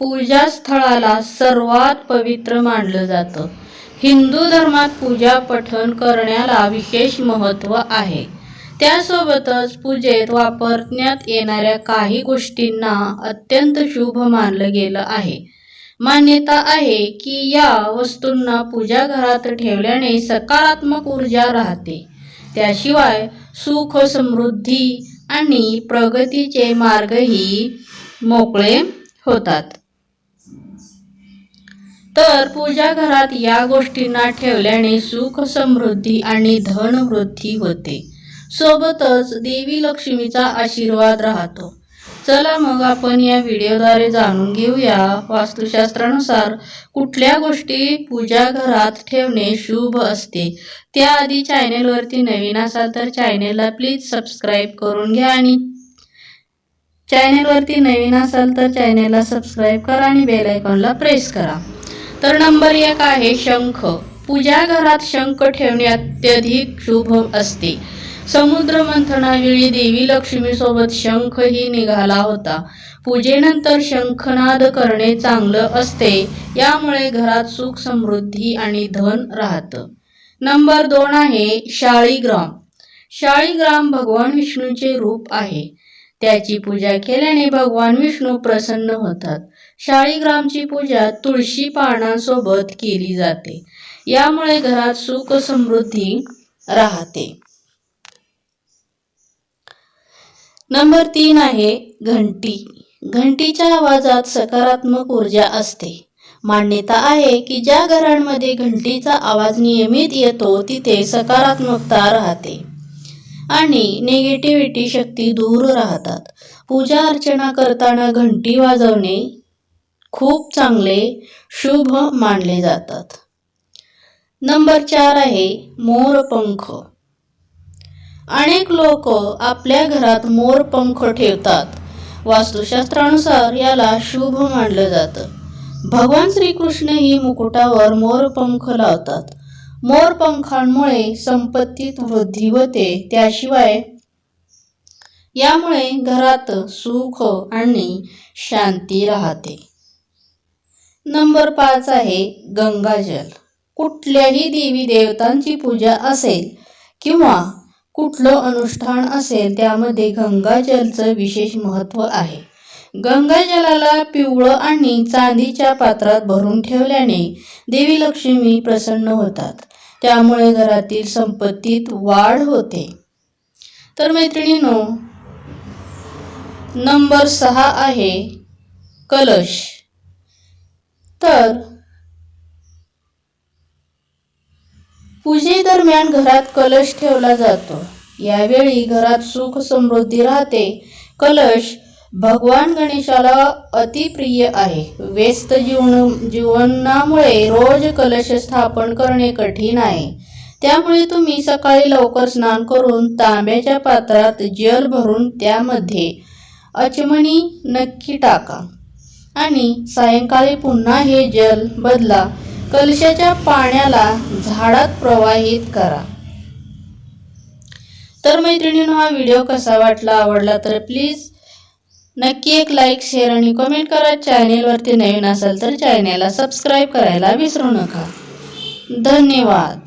पूजास्थळाला सर्वात पवित्र मानलं जातं. हिंदू धर्मात पूजा पठण करण्याला विशेष महत्त्व आहे. त्यासोबतच पूजेत वापरण्यात येणाऱ्या काही गोष्टींना अत्यंत शुभ मानलं गेलं आहे. मान्यता आहे की या वस्तूंना पूजा घरात ठेवल्याने सकारात्मक ऊर्जा राहते. त्याशिवाय सुख समृद्धी आणि प्रगतीचे मार्गही मोकळे होतात. तर पूजा घरात या गोष्टींना ठेवल्याने सुख समृद्धी आणि धनवृद्धी होते. सोबतच देवी लक्ष्मीचा आशीर्वाद राहतो. चला मग आपण या व्हिडिओद्वारे जाणून घेऊया वास्तुशास्त्रानुसार कुठल्या गोष्टी पूजा घरात ठेवणे शुभ असते. त्याआधी चॅनेलवरती नवीन असाल तर चॅनेलला प्लीज सबस्क्राईब करून घ्या आणि चॅनेलवरती नवीन असाल तर चॅनेलला सबस्क्राईब करा आणि बेल आयकॉनला प्रेस करा. तर नंबर एक आहे शंख. पूजा घरात शंख ठेवणे अत्यधिक शुभ असते. समुद्र मंथनावेळी देवी लक्ष्मीसोबत शंख शंखही निघाला होता. पूजेनंतर शंखनाद करणे चांगलं असते. यामुळे घरात सुख समृद्धी आणि धन राहतं. नंबर दोन आहे शाळीग्राम. शाळीग्राम भगवान विष्णूचे रूप आहे. त्याची पूजा केल्याने भगवान विष्णू प्रसन्न होतात. शाळीग्रामची पूजा तुळशी पानांसोबत केली जाते. यामुळे घरात सुख समृद्धी राहते. नंबर तीन आहे घंटी. घंटीच्या आवाजात सकारात्मक ऊर्जा असते. मान्यता आहे की ज्या घरांमध्ये घंटीचा आवाज नियमित येतो तिथे सकारात्मकता राहते आणि निगेटिव्हिटी शक्ती दूर राहतात. पूजा अर्चना करताना घंटी वाजवणे खूप चांगले शुभ मानले जातात. नंबर चार आहे मोरपंख अनेक लोक आपल्या घरात मोरपंख ठेवतात. वास्तुशास्त्रानुसार याला शुभ मानलं जातं. भगवान श्रीकृष्ण ही मुकुटावर मोरपंख लावतात. मोरपंखांमुळे संपत्तीत वृद्धी होते. त्याशिवाय यामुळे घरात सुख आणि शांती राहते. नंबर पाच आहे गंगाजल. कुठल्याही देवी देवतांची पूजा असेल किंवा कुठलं अनुष्ठान असेल त्यामध्ये गंगाजलचं विशेष महत्त्व आहे. गंगाजलाला पिवळं आणि चांदीच्या पात्रात भरून ठेवल्याने देवी लक्ष्मी प्रसन्न होतात. त्यामुळे घरातील संपत्तीत वाढ होते. तर मैत्रिणींनो नंबर सहा आहे कलश. तर पूजेदरम्यान घरात कलश ठेवला जातो. यावेळी घरात सुख समृद्धी राहते. कलश भगवान गणेशाला अतिप्रिय आहे. व्यस्त जीवन जीवनामुळे रोज कलश स्थापन करणे कठीण आहे. त्यामुळे तुम्ही सकाळी लवकर स्नान करून तांब्याच्या पात्रात जल भरून त्यामध्ये अचमणी नक्की टाका. आणि सायंकाळी पुन्हा हे जल बदला. कलशाच्या पाण्याला झाडात प्रवाहित करा. तर मैत्रिणीनं हा व्हिडिओ कसा वाटला आवडला तर प्लीज नक्की एक लाईक शेअर आणि कमेंट करा. चॅनेलवरती नवीन असाल तर चॅनेलला सबस्क्राईब करायला विसरू नका. धन्यवाद.